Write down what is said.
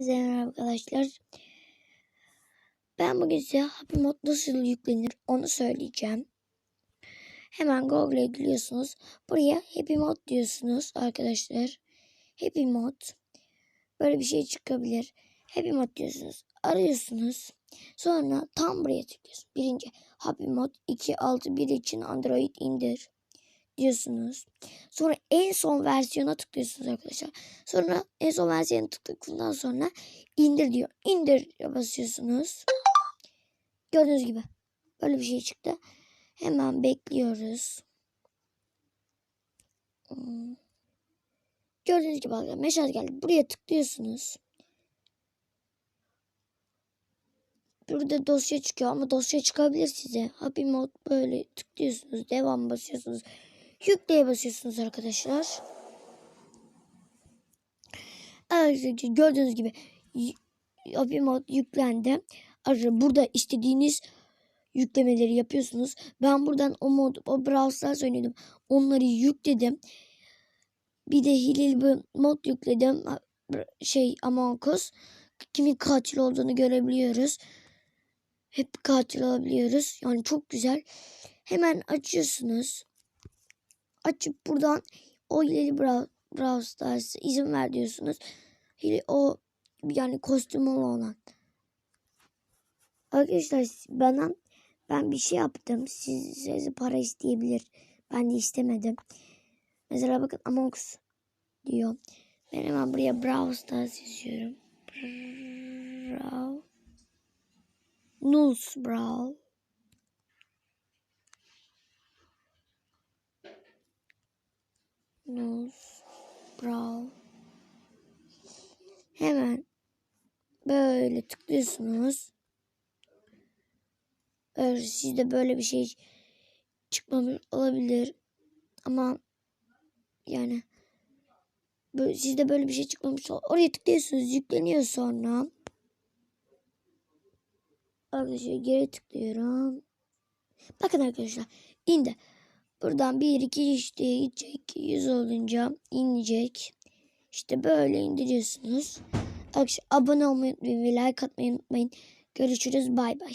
Merhaba arkadaşlar. Ben bugün size Happy Mod nasıl yüklenir onu söyleyeceğim. Hemen Google'a giriyorsunuz. Buraya Happy Mod diyorsunuz arkadaşlar. Happy Mod. Böyle bir şey çıkabilir. Happy Mod diyorsunuz. Arıyorsunuz. Sonra tam buraya tıklıyorsunuz. Birinci Happy Mod 2.6.1 için Android indir diyorsunuz. Sonra en son versiyona tıklıyorsunuz arkadaşlar. Sonra en son versiyona tıkladıktan sonra indir diyor. İndir basıyorsunuz. Gördüğünüz gibi böyle bir şey çıktı. Hemen bekliyoruz. Hmm. Gördüğünüz gibi arkadaşlar mesaj geldi. Buraya tıklıyorsunuz. Burada dosya çıkıyor ama dosya çıkabilir size. Happy Mod böyle tıklıyorsunuz. Devam basıyorsunuz. Yükleye basıyorsunuz arkadaşlar. Evet gördüğünüz gibi Happy Mod yüklendi. Arkadaşlar burada istediğiniz yüklemeleri yapıyorsunuz. Ben buradan o mod, o Brawl Stars. Onları yükledim. Bir de hileli bir mod yükledim. Şey Among Us. Kimin katil olduğunu görebiliyoruz. Hep katil olabiliyoruz. Yani çok güzel. Hemen açıyorsunuz. Açıp buradan o hileli Brawl, Brawl Stars'a izin ver diyorsunuz. Hile, o yani kostüm olan. Arkadaşlar bana ben bir şey yaptım. Siz, size para isteyebilir. Ben de istemedim. Mesela bakın Among Us diyor. Ben hemen buraya Brawl Stars yazıyorum. Brawl. Nulls Brawl. Nulls Brawl. Hemen böyle tıklıyorsunuz. Eğer sizde böyle bir şey çıkmamış olabilir. Ama yani sizde böyle bir şey çıkmamış Oraya tıklıyorsunuz. Yükleniyor sonra. Arkadaşlar geri tıklıyorum. Bakın arkadaşlar indi. Buradan 1 2 işte gidecek. 100 olunca inecek. İşte böyle indiriyorsunuz. Abone olmayı unutmayın ve like atmayı unutmayın. Görüşürüz. Bay bay.